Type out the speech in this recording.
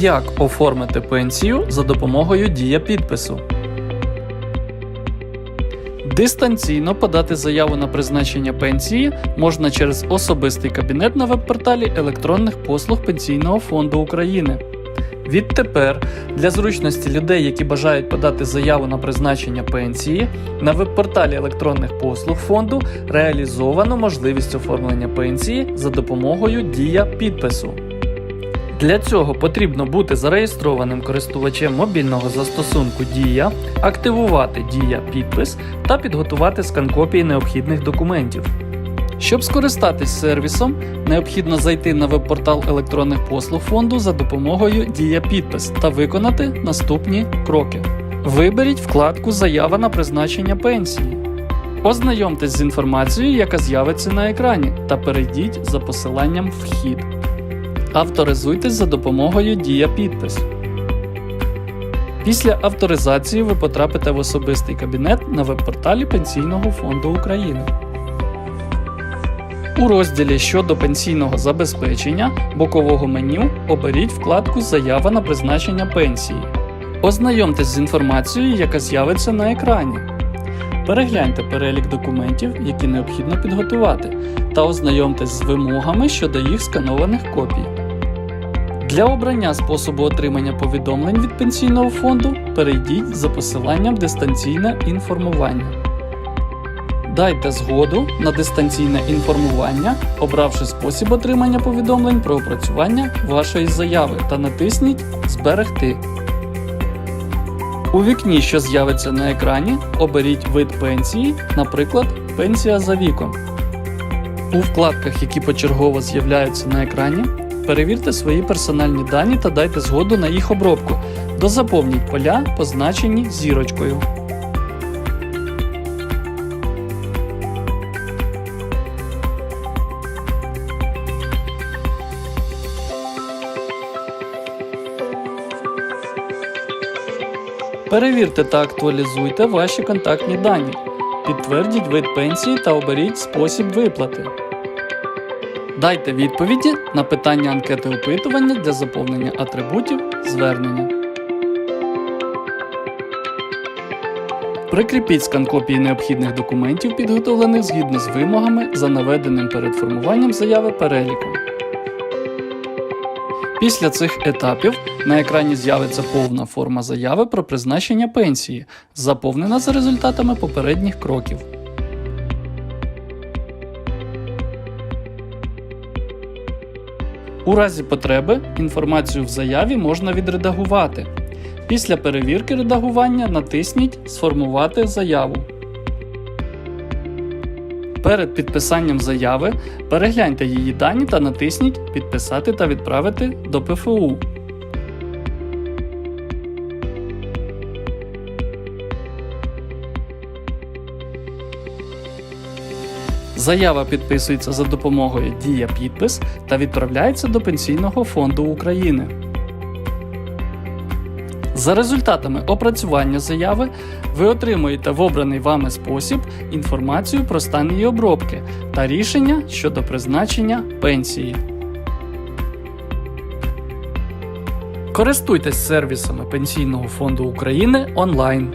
Як оформити пенсію за допомогою дія підпису? Дистанційно подати заяву на призначення пенсії можна через особистий кабінет на веб-порталі електронних послуг Пенсійного фонду України. Відтепер для зручності людей, які бажають подати заяву на призначення пенсії, на веб-порталі електронних послуг фонду реалізовано можливість оформлення пенсії за допомогою дія підпису. Для цього потрібно бути зареєстрованим користувачем мобільного застосунку Дія, активувати Дія підпис та підготувати скан копії необхідних документів. Щоб скористатись сервісом, необхідно зайти на веб-портал електронних послуг фонду за допомогою Дія підпис та виконати наступні кроки. Виберіть вкладку Заява на призначення пенсії. Ознайомтесь з інформацією, яка з'явиться на екрані, та перейдіть за посиланням Вхід. Авторизуйтесь за допомогою Дія підпис. Після авторизації ви потрапите в особистий кабінет на веб-порталі Пенсійного фонду України. У розділі щодо пенсійного забезпечення бокового меню оберіть вкладку Заява на призначення пенсії. Ознайомтесь з інформацією, яка з'явиться на екрані. Перегляньте перелік документів, які необхідно підготувати, та ознайомтесь з вимогами щодо їх сканованих копій. Для обрання способу отримання повідомлень від пенсійного фонду перейдіть за посиланням Дистанційне інформування. Дайте згоду на дистанційне інформування, обравши спосіб отримання повідомлень про опрацювання вашої заяви та натисніть Зберегти. У вікні, що з'явиться на екрані, оберіть вид пенсії, наприклад, пенсія за віком. У вкладках, які почергово з'являються на екрані, перевірте свої персональні дані та дайте згоду на їх обробку. Дозаповніть поля, позначені зірочкою. Перевірте та актуалізуйте ваші контактні дані. Підтвердіть вид пенсії та оберіть спосіб виплати. Дайте відповіді на питання анкети опитування для заповнення атрибутів звернення. Прикріпіть скан копії необхідних документів, підготовлених згідно з вимогами за наведеним перед формуванням заяви переліком. Після цих етапів на екрані з'явиться повна форма заяви про призначення пенсії, заповнена за результатами попередніх кроків. У разі потреби інформацію в заяві можна відредагувати. Після перевірки редагування натисніть Сформувати заяву. Перед підписанням заяви перегляньте її дані та натисніть Підписати та відправити до ПФУ. Заява підписується за допомогою Дія підпис та відправляється до Пенсійного фонду України. За результатами опрацювання заяви ви отримуєте в обраний вами спосіб інформацію про стан її обробки та рішення щодо призначення пенсії. Користуйтесь сервісами Пенсійного фонду України онлайн.